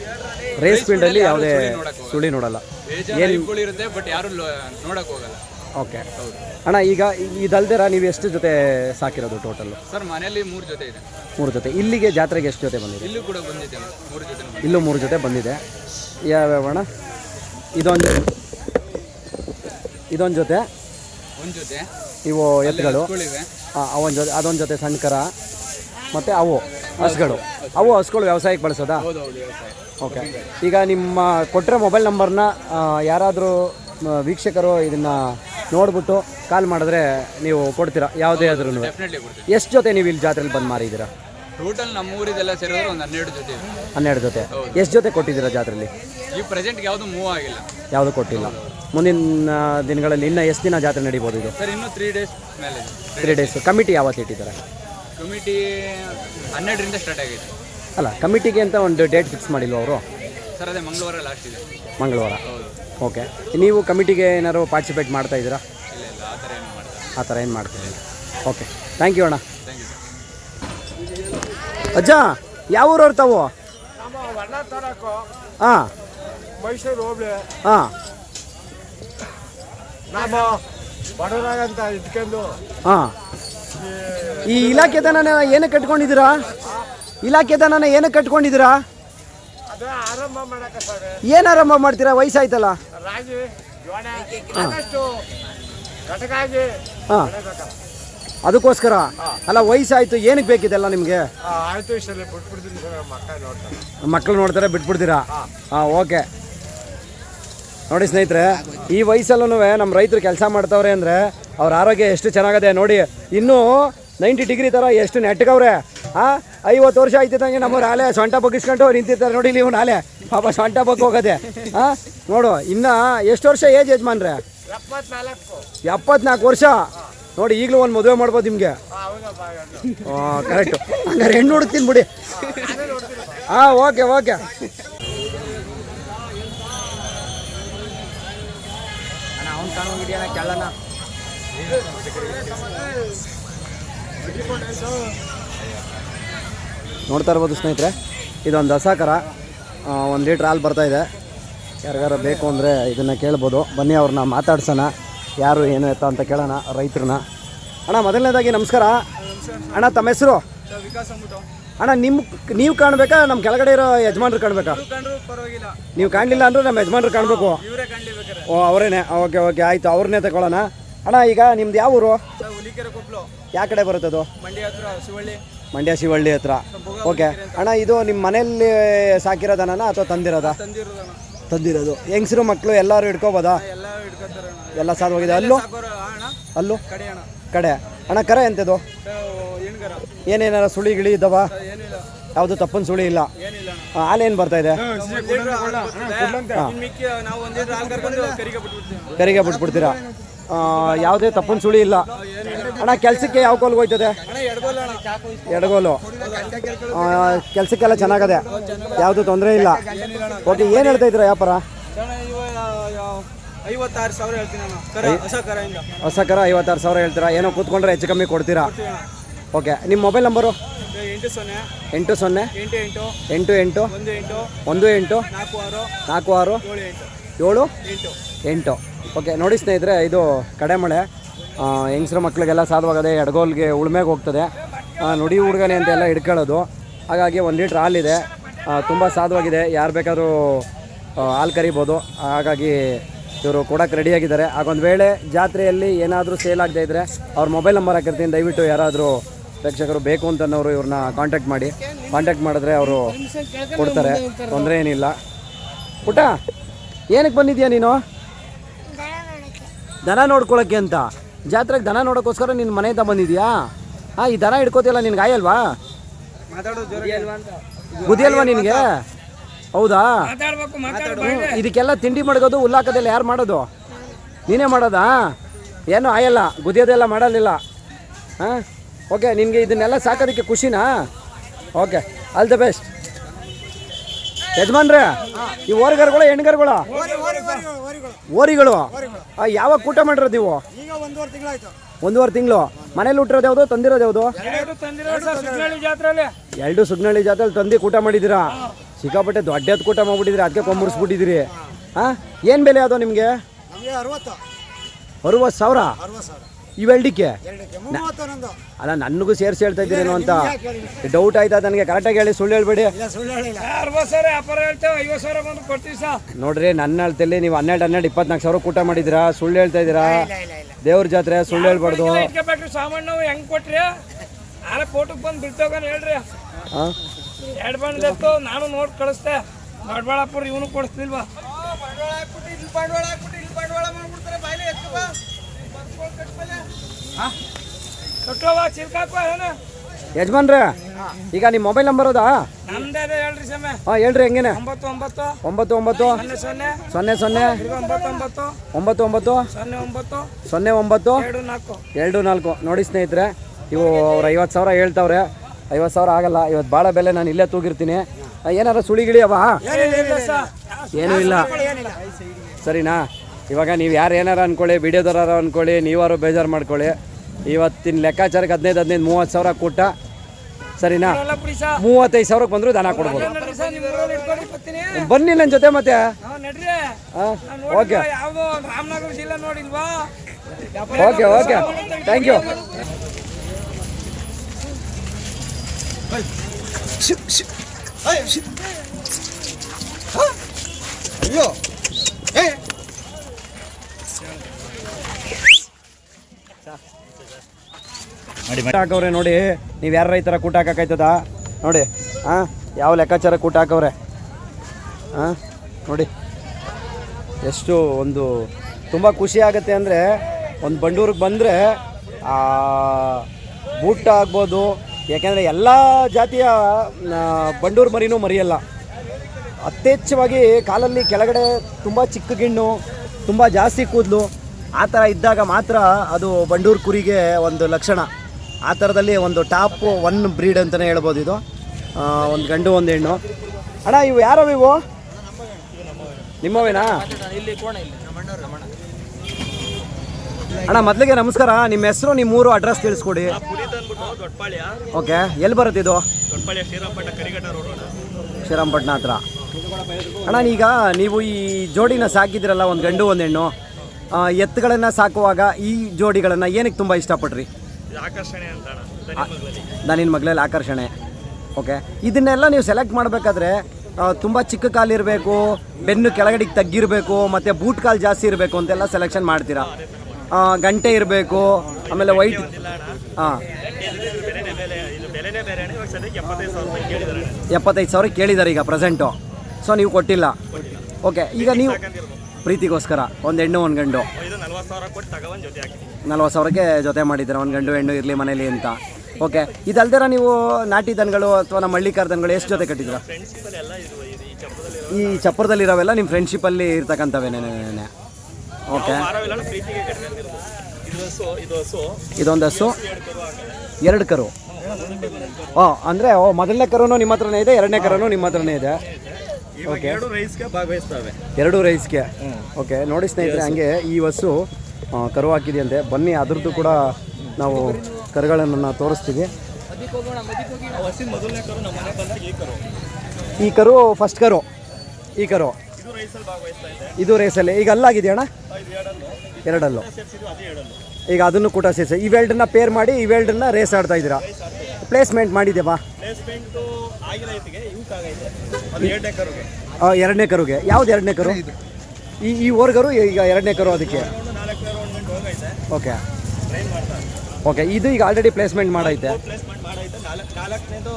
ರೇಸ್ ಫೀಲ್ಡಲ್ಲಿ ಅಲ್ಲಿ ಯಾವುದೇ ಸುಳಿ ನೋಡಲ್ಲ. ಬೇಜಾರು ಇರುತ್ತೆ ಬಟ್ ಯಾರು ನೋಡಕ್ ಹೋಗಲ್ಲ. ಓಕೆ ಅಣ್ಣ ಈಗ ಇದಲ್ದಿರ ನೀವು ಎಷ್ಟು ಜೊತೆ ಸಾಕಿರೋದು ಟೋಟಲ್ ಸರ್ ಮನೆಯಲ್ಲಿ ಮೂರು ಜೊತೆ ಇದೆ. ಮೂರು ಜೊತೆ. ಇಲ್ಲಿಗೆ ಜಾತ್ರೆಗೆ ಎಷ್ಟು ಜೊತೆ ಬಂದಿದೆ? ಇಲ್ಲೂ ಕೂಡ ಬಂದಿದೆ ಮೂರು ಜೊತೆ ಇಲ್ಲೂ ಮೂರು ಜೊತೆ ಬಂದಿದೆ. ಯಾವ್ಯಾವ ಅಣ್ಣ? ಇದೊಂದು ಇದೊಂದು ಜೊತೆ. ಒಂದು ಜೊತೆ. ಇವು ಎತ್ತುಗಳು ಹಾಂ ಅವೊಂದು ಜೊತೆ ಅದೊಂದು ಜೊತೆ ಸಣ್ಣ ಕರ ಮತ್ತು ಅವು ಹಸುಗಳು. ಅವು ಹಸುಗಳು ವ್ಯವಸಾಯಕ್ಕೆ ಬಳಸೋದಾ? ಓಕೆ ಈಗ ನಿಮ್ಮ ಕೊಟ್ಟರೆ ಮೊಬೈಲ್ ನಂಬರ್ನ ಯಾರಾದರೂ ವೀಕ್ಷಕರು ಇದನ್ನು ನೋಡ್ಬಿಟ್ಟು ಕಾಲ್ ಮಾಡಿದ್ರೆ ನೀವು ಕೊಡ್ತೀರಾ? ಯಾವುದೇ ಆದ್ರೂ ಎಷ್ಟು ಜೊತೆ ನೀವು ಇಲ್ಲಿ ಜಾತ್ರೆಯಲ್ಲಿ ಬಂದು ಮಾರಿದ್ದೀರಾ ಟೋಟಲ್ ನಮ್ಮ ಊರಿದೆಲ್ಲ ಸೇರಿದ್ರೆ ಒಂದು ಹನ್ನೆರಡು ಜೊತೆ. ಹನ್ನೆರಡು ಜೊತೆ. ಎಷ್ಟು ಜೊತೆ ಕೊಟ್ಟಿದ್ದೀರಾ ಜಾತ್ರೆಯಲ್ಲಿ ಈ ಪ್ರೆಸೆಂಟ್ಗೆ ಯಾವುದು ಮೂವ್ ಆಗಿಲ್ಲ. ಯಾವುದು ಕೊಟ್ಟಿಲ್ಲ. ಮುಂದಿನ ದಿನಗಳಲ್ಲಿ ಇನ್ನೂ ಎಷ್ಟು ದಿನ ಜಾತ್ರೆ ನಡೀಬೋದು ಇದು? ಸರ್ ಇನ್ನೂ ತ್ರೀ ಡೇಸ್ ಮೇಲೆ ತ್ರೀ ಡೇಸ್ ಕಮಿಟಿ ಯಾವತ್ತು ಇಟ್ಟಿದ್ದಾರೆ? ಕಮಿಟಿ ಹನ್ನೆರಡರಿಂದ ಸ್ಟಾರ್ಟ್ ಆಗಿದೆ. ಅಲ್ಲ ಕಮಿಟಿಗೆ ಅಂತ ಒಂದು ಡೇಟ್ ಫಿಕ್ಸ್ ಮಾಡಿಲ್ವ ಅವರು? ಸರ್ ಅದೇ ಮಂಗಳವಾರ ಲಾಸ್ಟ್ ಇದೆ. ಮಂಗಳವಾರ. ಓಕೆ ನೀವು ಕಮಿಟಿಗೆ ಏನಾದ್ರು ಪಾರ್ಟಿಸಿಪೇಟ್ ಮಾಡ್ತಾ ಇದ್ದೀರಾ? ಇಲ್ಲ ಇಲ್ಲ ಆ ಥರ ಏನು ಮಾಡ್ತಾರೆ ಆ ಥರ ಏನು ಓಕೆ ಥ್ಯಾಂಕ್ ಯು ಅಣ್ಣ. ಥ್ಯಾಂಕ್ ಯು ಸರ್ ಅಜ್ಜ ಯಾವ ಊರವ್ರು ತಾವು? ನಮ್ಮ ವರ್ಣ ತಾಲೂಕು ಹಾಂ ಮೈಸೂರು ಹೋಗ್ಲಿ ಹಾಂ ನಾವು ಬಡವರಾಗಂತ ಇದ್ಕೊಂಡು ಹಾಂ ಈ ಇಲಾಖೆ ದನನ ಏನಕ್ಕೆ ಕಟ್ಕೊಂಡಿದ್ದೀರಾ? ಇಲಾಖೆ ದನನ ಏನಕ್ಕೆ ಕಟ್ಕೊಂಡಿದ್ದೀರಾ? ಏನು ಆರಂಭ ಮಾಡ್ತೀರಾ? ವಯಸ್ಸಾಯ್ತಲ್ಲ? ಹಾಂ. ಅದಕ್ಕೋಸ್ಕರ? ಅಲ್ಲ ವಯಸ್ಸಾಯ್ತು. ಏನಕ್ಕೆ ಬೇಕಿದೆಲ್ಲ ನಿಮಗೆ? ಮಕ್ಕಳು ನೋಡ್ತಾರೆ. ಬಿಟ್ಬಿಡ್ತೀರಾ? ಹಾಂ ಓಕೆ. ನೋಡಿ ಸ್ನೇಹಿತರೆ, ಈ ವಯಸ್ಸಲ್ಲೂ ನಮ್ಮ ರೈತರು ಕೆಲಸ ಮಾಡ್ತವ್ರೆ ಅಂದರೆ ಅವ್ರ ಆರೋಗ್ಯ ಎಷ್ಟು ಚೆನ್ನಾಗದೆ ನೋಡಿ, ಇನ್ನೂ ನೈಂಟಿ ಡಿಗ್ರಿ ಥರ ಎಷ್ಟು ನೆಟ್ಟಗವ್ರೆ ಹಾಂ ಐವತ್ತು ವರ್ಷ ಆಯ್ತಿದ್ದಂಗೆ ನಮ್ಮವ್ರು ಆಲೆ ಸೊಂಟ ಬಗ್ಗಿಸ್ಕೊಂಡು ನಿಂತಿರ್ತಾರೆ ನೋಡಿ ನೀವು ನಾಳೆ ಪಾಪ ಸೊಂಟ ಬಗ್ಗಿ ಹೋಗೋದೆ. ಹಾಂ ನೋಡು, ಇನ್ನು ಎಷ್ಟು ವರ್ಷ ಏಜ್ ಯಜಮಾನ್ರೆ? ಎಪ್ಪತ್ನಾಲ್ಕು ವರ್ಷ. ನೋಡಿ, ಈಗಲೂ ಒಂದು ಮದುವೆ ಮಾಡ್ಬೋದು ನಿಮಗೆ. ಹೌದು. ಕರೆಕ್ಟು ಹಂಗಾರೆ ಹೆಣ್ಣು ಹುಡುಕ್ತೀನಿ ಬಿಡಿ. ಹಾಂ ಓಕೆ ಓಕೆ. ನೋಡ್ತಾ ಇರ್ಬೋದು ಸ್ನೇಹಿತರೆ, ಇದೊಂದು ದಸಾಕರ ಒಂದು ಲೀಟ್ರ್ ಹಾಲು ಬರ್ತಾ ಇದೆ. ಯಾರಿಗಾರ ಬೇಕು ಅಂದರೆ ಇದನ್ನು ಕೇಳ್ಬೋದು. ಬನ್ನಿ, ಅವ್ರನ್ನ ಮಾತಾಡ್ಸೋಣ. ಯಾರು, ಏನು ಎತ್ತ ಅಂತ ಕೇಳೋಣ ರೈತರನ್ನ. ಅಣ್ಣ, ಮೊದಲನೇದಾಗಿ ನಮಸ್ಕಾರ. ಅಣ್ಣ, ತಮ್ಮ ಹೆಸರು? ವಿಕಾಸ್ ಅಣ್ಣ ನಿಮ್ ನೀವು ಕಾಣ್ಬೇಕಾ? ನಮ್ಮ ಕೆಳಗಡೆ ಇರೋ ಯಜಮಾನ್ರು ಕಾಣ್ಬೇಕಾ? ನೀವು ಕಾಣಲಿಲ್ಲ ಅಂದ್ರೆ ನಮ್ಮ ಯಜಮಾನ್ರು ಕಾಣ್ಬೇಕು. ಓ ಅವರೇನೆ. ಓಕೆ ಓಕೆ ಆಯ್ತು. ಅವ್ರನ್ನೇ ತಗೊಳ್ಳೋಣ. ಅಣ್ಣ ಈಗ ನಿಮ್ದು ಯಾವ ಊರು? ಯಾವ ಕಡೆ ಬರುತ್ತೆ ಅದು? ಮಂಡ್ಯ ಶಿವಳ್ಳಿ. ಹತ್ರ. ಓಕೆ. ಅಣ್ಣ ಇದು ನಿಮ್ಮ ಮನೆಯಲ್ಲಿ ಸಾಕಿರೋದನ ಅಥವಾ ತಂದಿರೋದಾ? ತಂದಿರೋದು. ಹೆಂಗಸರು ಮಕ್ಕಳು ಎಲ್ಲರೂ ಹಿಡ್ಕೋಬೋದಾ? ಎಲ್ಲ ಹೋಗಿದೆ ಸಾಧವಾಗಿದೆ. ಅಲ್ಲೂ? ಅಲ್ಲೂ? ಕಡೆ ಅಣ್ಣ. ಕರೆ ಎಂತದು? ಏನೇನಾರ ಸುಳಿ ಗಿಳಿ ಇದ್ದಾವ? ಏನಿಲ್ಲ. ಯಾವುದು ತಪ್ಪನ ಸುಳಿ ಇಲ್ಲ. ಹಾಲೇನು ಬರ್ತಾ ಇದೆ? ಕರಿಗೆ ಬಿಟ್ಬಿಡ್ತೀರಾ? ಆ, ಯಾವುದೇ ತಪ್ಪನ ಸುಳಿ ಇಲ್ಲ. ಅಣ್ಣ ಕೆಲಸಕ್ಕೆ ಯಾವ ಕೋಲ್ಗೆ ಹೋಯ್ತದೆ? ಅಣ್ಣ ಎಡ್ಗೋಲ್ಲ ಅಣ್ಣ. ಎಡಗೋಲು. ಕೆಲಸಕ್ಕೆಲ್ಲ ಚೆನ್ನಾಗದೆ? ಯಾವುದು ತೊಂದರೆ ಇಲ್ಲ. ಓಕೆ ಏನು ಹೇಳ್ತಾ ಇದ್ದೀರಾ ವ್ಯಾಪಾರ? ಹೊಸ ಕರ ಐವತ್ತಾರು ಸಾವಿರ ಹೇಳ್ತೀರಾ? ಏನೋ ಕೂತ್ಕೊಂಡ್ರೆ ಹೆಚ್ಚು ಕಮ್ಮಿ ಕೊಡ್ತೀರಾ? ಓಕೆ ನಿಮ್ಮ ಮೊಬೈಲ್ ನಂಬರು ಎಂಟು ಸೊನ್ನೆ ಎಂಟು ಸೊನ್ನೆ ಎಂಟು ಎಂಟು ಎಂಟು ಎಂಟು ಒಂದು ಎಂಟು ಒಂದು ಎಂಟು ನಾಲ್ಕು ಆರು ನಾಲ್ಕು ಆರು ಏಳು ಎಂಟು. ಓಕೆ ನೋಡಿ ಸ್ನೇಹಿತರೆ ಇದು ಕಡೆಮಳೆ ಹೆಂಗಸ್ರ ಮಕ್ಕಳಿಗೆಲ್ಲ ಸಾಧವಾಗದೆ ಎಡಗೋಲ್ಗೆ ಉಳ್ಮೆಗೆ ಹೋಗ್ತದೆ. ನುಡಿ ಹುಡುಗನೆ ಅಂತೆಲ್ಲ ಹಿಡ್ಕೊಳ್ಳೋದು. ಹಾಗಾಗಿ ಒಂದು ಲೀಟ್ರ್ ಹಾಲಿದೆ ತುಂಬ ಸಾಧುವಾಗಿದೆ ಯಾರು ಬೇಕಾದರೂ ಹಾಲು ಕರಿಬೋದು. ಹಾಗಾಗಿ ಇವರು ಕೊಡೋಕೆ ರೆಡಿಯಾಗಿದ್ದಾರೆ ಹಾಗೊಂದು ವೇಳೆ ಜಾತ್ರೆಯಲ್ಲಿ ಏನಾದರೂ ಸೇಲ್ ಆಗದೆ ಇದ್ದರೆ ಅವ್ರ ಮೊಬೈಲ್ ನಂಬರ್ ಹಾಕಿರ್ತೀನಿ. ದಯವಿಟ್ಟು ಯಾರಾದರೂ ಪ್ರೇಕ್ಷಕರು ಬೇಕು ಅಂತನವರು ಇವ್ರನ್ನ ಕಾಂಟ್ಯಾಕ್ಟ್ ಮಾಡಿ. ಕಾಂಟ್ಯಾಕ್ಟ್ ಮಾಡಿದ್ರೆ ಅವರು ಕೊಡ್ತಾರೆ. ತೊಂದರೆ ಏನಿಲ್ಲ. ಪುಟ ಏನಕ್ಕೆ ಬಂದಿದ್ಯಾ ನೀನು? ದನ ನೋಡ್ಕೊಳಕ್ಕೆ ಅಂತ. ಜಾತ್ರೆಗೆ ದನ ನೋಡೋಕ್ಕೋಸ್ಕರ ನಿನ್ನ ಮನೆಯಿಂದ ಬಂದಿದ್ಯಾ? ಹಾಂ ಈ ದನ ಹಿಡ್ಕೋತಿಲ್ಲ ನಿನ್ಗೆ ಆಯಲ್ವಾ ಬುದ್ಧಿಯಲ್ವಾ ನಿನಗೆ? ಹೌದಾ? ಮಾತಾಡ್ಬೇಕು ಮಾತಾಡ್ಬೇಕು ಹ್ಮ್, ಇದಕ್ಕೆಲ್ಲ ತಿಂಡಿ ಮಡಗೋದು ಉಲ್ಲಾಕದೆಲ್ಲ ಯಾರು ಮಾಡೋದು? ನೀನೇ ಮಾಡೋದಾ? ಏನು ಆಯಲ್ಲ ಗುದಿಯೋದೆಲ್ಲ ಮಾಡಲಿಲ್ಲ. ಹಾಂ? ಓಕೆ ನಿನಗೆ ಇದನ್ನೆಲ್ಲ ಸಾಕೋದಕ್ಕೆ ಖುಷಿನಾ? ಓಕೆ ಆಲ್ ದ ಬೆಸ್ಟ್ ಯಜಮಾನ್ರೆ ಈ ಓರಿಗರ್ಗಳು ಹೆಣ್ಗರ್ಗಳು? ಓರಿಗಳು. ಯಾವಾಗ ಕೂಟ ಮಾಡಿರೋದು ನೀವು ಒಂದೂವರೆ ತಿಂಗಳು. ಮನೇಲಿ ಹುಟ್ಟಿರೋದು ಯಾವುದು? ತಂದಿರೋದು ಯಾವುದು? ಎರಡು ಸುಗ್ನಳ್ಳಿ ಜಾತ್ರೆಯಲ್ಲಿ ತಂದು ಕೂಟ ಮಾಡಿದ್ದೀರಾ? ಸಿಕ್ಕಾಪಟ್ಟೆ ದೊಡ್ಡದ ಕೂಟ ಮಾಡ್ಬಿಟ್ಟಿದ್ರಿ ಅದಕ್ಕೆ ಕೊಂಬರ್ಸ್ಬಿಟ್ಟಿದ್ದೀರಿ. ಹಾಂ ಏನು ಬೆಲೆ ಅದು ನಿಮಗೆ? ಅರವತ್ತು ಸಾವಿರ. ಇವೆರಡಕ್ಕೆ ಅಲ್ಲ ನನಗೂ ಸೇರಿಸಿ ಹೇಳ್ತಾ ಇದ್ದೀರೇನು ಅಂತ ಡೌಟ್ ಆಯ್ತಾ ನನಗೆ ಕರೆಕ್ಟಾಗಿ ಹೇಳಿ ಸುಳ್ಳು ಹೇಳ್ಬೇಡಿ. ಇಲ್ಲ ಸುಳ್ಳು ಹೇಳಿಲ್ಲ. ಅರವತ್ತು ಸಾವಿರ ವ್ಯಾಪಾರ ಹೇಳ್ತೇವೆ ಐವತ್ತು ಸಾವಿರ ಬಂದು ಕೊಡ್ತೀವಿ ಸಾ ನೋಡ್ರಿ ನನ್ನ ಅಳ್ತಲ್ಲಿ ನೀವು ಹನ್ನೆರಡು ಹನ್ನೆರಡು ಇಪ್ಪತ್ನಾಲ್ಕು ಸಾವಿರ ಕೂಟ ಮಾಡಿದಿರಾ ಸುಳ್ಳು ಹೇಳ್ತಾ ಇದ್ದೀರಾ? ಇಲ್ಲ ಇಲ್ಲ ಇಲ್ಲ ದೇವ್ರ ಜಾತ್ರೆ ಸುಳ್ಳು ಹೇಳ್ಬಾರ್ದು. ಸಾಮಾನು ಹೆಂಗ್ ಕೊಟ್ರಿ? ಆರ ಫೋಟೋಗೆ ಬಂದು ಬಿಡ್ತೋಗನ್ ಹೇಳ್ರಿ. ಹಾಂ ಎರಡು ಬಂದತ್ತು ನಾನು ನೋಡಿ ಕಳಿಸ್ತೆ ದೊಡ್ಡಬಳ್ಳಾಪುರ ಇವನು ಕೊಡಿಸ್ತಿಲ್ವಾ ಕಟ್ಟೋವ ಚಿಲ್ಕಾಕೋ ಏನ ಯಜಮಾನ್ರೆ ಈಗ ನಿಮ್ಮ ಮೊಬೈಲ್ ನಂಬರ್ ಅದಾ? ಹಾಂ ಹೇಳ್ರಿ ಹೆಂಗೇನೆ? ಒಂಬತ್ತು ಒಂಬತ್ತು. ಸೊನ್ನೆ ಸೊನ್ನೆ. ಒಂಬತ್ತು ಒಂಬತ್ತು. ಸೊನ್ನೆ ಒಂಬತ್ತು. ಎರಡು ನಾಲ್ಕು. ನೋಡಿ ಸ್ನೇಹಿತರೆ ಇವು ಅವ್ರು ಐವತ್ತು ಸಾವಿರ ಹೇಳ್ತಾವ್ರೆ. ಐವತ್ತು ಸಾವಿರ ಆಗಲ್ಲ. ಇವತ್ತು ಭಾಳ ಬೆಲೆ ನಾನು ಇಲ್ಲೇ ತೂಗಿರ್ತೀನಿ. ಏನಾರ ಸುಳಿಗಿಳಿ ಅವ? ಏನೂ ಇಲ್ಲ. ಸರಿನಾ? ಇವಾಗ ನೀವು ಯಾರು ಏನಾರು ಅಂದ್ಕೊಳ್ಳಿ ವಿಡಿಯೋದವ್ರಾರ ಅಂದ್ಕೊಳ್ಳಿ ನೀವಾರು ಬೇಜಾರು ಮಾಡ್ಕೊಳ್ಳಿ. ಇವತ್ತಿನ ಲೆಕ್ಕಾಚಾರಕ್ಕೆ ಹದಿನೈದು ಹದಿನೈದು ಮೂವತ್ತು ಸಾವಿರ ಕೊಟ್ಟ ಸರಿನಾ? ಮೂವತ್ತೈದು ಸಾವಿರಕ್ಕೆ ಬಂದರೂ ದನ ಕೊಡ್ಬೋದು. ಬನ್ನಿ ನನ್ನ ಜೊತೆ ಮತ್ತೆ. Okay. Okay okay. Thank you ಅಯ್ಯೋ ಏ ಕೂಟ ಹಾಕವ್ರೆ ನೋಡಿ ನೀವು ಯಾರ ರೈತರ ಕೂಟ ಹಾಕಕ್ಕಾಯ್ತದ ನೋಡಿ ಹಾಂ ಯಾವ ಲೆಕ್ಕಾಚಾರ ಕೂಟ ಹಾಕವ್ರೆ ಹಾಂ ನೋಡಿ. ಎಷ್ಟು ಒಂದು ತುಂಬ ಖುಷಿ ಆಗುತ್ತೆ ಅಂದರೆ ಒಂದು ಬಂಡೂರಿಗೆ ಬಂದರೆ ಬೂಟ ಆಗ್ಬೋದು. ಯಾಕೆಂದ್ರೆ ಎಲ್ಲ ಜಾತಿಯ ಆ, ಬಂಡೂರು ಮರಿನೂ ಮರಿಯಲ್ಲ. ಅತ್ಯಚ್ಛವಾಗಿ ಕಾಲಲ್ಲಿ ಕೆಳಗಡೆ ತುಂಬ ಚಿಕ್ಕ ಗಿಣ್ಣು ತುಂಬ ಜಾಸ್ತಿ ಕೂದಲು ಆ ಥರ ಇದ್ದಾಗ ಮಾತ್ರ ಅದು ಬಂಡೂರು ಕುರಿಗೆ ಒಂದು ಲಕ್ಷಣ. ಆ ಥರದಲ್ಲಿ ಒಂದು ಟಾಪ್ ಒನ್ ಬ್ರೀಡ್ ಅಂತಲೇ ಹೇಳ್ಬೋದು ಇದು. ಒಂದು ಗಂಡು ಒಂದು ಹೆಣ್ಣು. ಅಣ್ಣ ಇವು ಯಾರೋ ಇವು? ನಿಮ್ಮವೇನಾ? ಅಣ್ಣ ಮೊದಲಿಗೆ ನಮಸ್ಕಾರ. ನಿಮ್ಮ ಹೆಸರು ನಿಮ್ಮ ಊರು ಅಡ್ರೆಸ್ ತಿಳಿಸ್ಕೊಡಿ. ಓಕೆ ಎಲ್ಲಿ ಬರುತ್ತೆ ಇದು? ಶ್ರೀರಾಮಪಟ್ಟಣ ಹತ್ರ. ಅಣ್ಣ ಈಗ ನೀವು ಈ ಜೋಡಿನ ಸಾಕಿದ್ರಲ್ಲ ಒಂದು ಗಂಡು ಒಂದು ಹೆಣ್ಣು. ಎತ್ತುಗಳನ್ನು ಸಾಕುವಾಗ ಈ ಜೋಡಿಗಳನ್ನು ಏನಕ್ಕೆ ತುಂಬ ಇಷ್ಟಪಟ್ರಿ? ದನಿನ ಮಗಳಲ್ಲಿ ಆಕರ್ಷಣೆ. ಓಕೆ ಇದನ್ನೆಲ್ಲ ನೀವು ಸೆಲೆಕ್ಟ್ ಮಾಡಬೇಕಾದ್ರೆ ತುಂಬ ಚಿಕ್ಕ ಕಾಲು ಇರಬೇಕು ಬೆನ್ನು ಕೆಳಗಡೆಗೆ ತಗ್ಗಿರಬೇಕು ಮತ್ತು ಬೂಟ್ ಕಾಲು ಜಾಸ್ತಿ ಇರಬೇಕು ಅಂತೆಲ್ಲ ಸೆಲೆಕ್ಷನ್ ಮಾಡ್ತೀರಾ? ಗಂಟೆ ಇರಬೇಕು ಆಮೇಲೆ ವೈಟ್ ಹಾಂ ಎಪ್ಪತ್ತೈದು ಸಾವಿರ ಕೇಳಿದ್ದಾರೆ ಈಗ ಪ್ರೆಸೆಂಟು ಸೊ ನೀವು ಕೊಟ್ಟಿಲ್ಲ. ಓಕೆ ಈಗ ನೀವು ಪ್ರೀತಿಗೋಸ್ಕರ ಒಂದು ಹೆಣ್ಣು ಒಂದು ಗಂಡು. ನಲ್ವತ್ತು ಸಾವಿರಕ್ಕೆ ಜೊತೆ ಮಾಡಿದ್ದೀರ. ಒಂದು ಗಂಡು ಹೆಣ್ಣು ಇರಲಿ ಮನೇಲಿ ಅಂತ. ಓಕೆ ಇದಲ್ದಿರ ನೀವು ನಾಟಿ ದನಗಳು ಅಥವಾ ನಮ್ಮ ಹಳ್ಳಿಕಾರ ದನಗಳು ಎಷ್ಟು ಜೊತೆ ಕಟ್ಟಿದ್ರ ಈ ಚಪ್ಪರದಲ್ಲಿರೋವೆಲ್ಲ ನಿಮ್ಮ ಫ್ರೆಂಡ್ಶಿಪ್ಪಲ್ಲಿ ಇರ್ತಕ್ಕಂಥವೇನೇನೆ ಓಕೆ ಇದೊಂದು ಹಸು ಎರಡು ಕರು. ಓ ಅಂದರೆ ಓ ಮೊದಲನೇ ಕರುನು ನಿಮ್ಮ ಹತ್ರನೇ ಇದೆ ಎರಡನೇ ಕರುನು ನಿಮ್ಮ ಹತ್ರನೇ ಇದೆ. ಓಕೆ ಎರಡು ರೈಸ್ಗೆ ಭಾಗವಹಿಸ್ತವೆ. ಎರಡು ರೈಸ್ಗೆ ಓಕೆ ನೋಡಿ ಸ್ನೇಹಿತರೆ ಹಂಗೆ ಈ ಹಸು ಕರು ಹಾಕಿದೆಯಂತೆ. ಬನ್ನಿ, ಅದರದ್ದು ಕೂಡ ನಾವು ಕರುಗಳನ್ನು ತೋರಿಸ್ತೀವಿ. ಈ ಕರು ಈ ಫಸ್ಟ್ ಕರು. ಈ ಕರು. ಇದು ರೈಸಲ್ಲಿ ಈಗ ಅಲ್ಲಾಗಿದೆಯಣ್ಣ ಎರಡಲ್ಲು. ಈಗ ಅದನ್ನು ಕೂಡ ಸೇರಿಸಿ. ಇವೆಲ್ಡನ್ನ ಪೇರ್ ಮಾಡಿ ಇವೆಲ್ಡನ್ನ ರೇಸ್ ಆಡ್ತಾ ಇದ್ದೀರಾ? ಪ್ಲೇಸ್ಮೆಂಟ್ ಮಾಡಿದ್ಯಾ ಎರಡನೇ ಕರುಗೆ. ಯಾವ್ದು ಎರಡನೇ ಕರು? ಈ ಈ ಓರ್ಗರು ಈಗ ಎರಡನೇ ಕರು ಅದಕ್ಕೆ ಒಂದು ನಾಲ್ಕು ರೌಂಡ್ ಗಂಟೆ ಹೋಗೈತೆ ಓಕೆ. ಓಕೆ ಇದು ಈಗ ಆಲ್ರೆಡಿ ಪ್ಲೇಸ್ಮೆಂಟ್ ಮಾಡೈತೆ. ಪ್ಲೇಸ್ಮೆಂಟ್ ಮಾಡೈತೆ. ನಾಲ್ಕನೇದು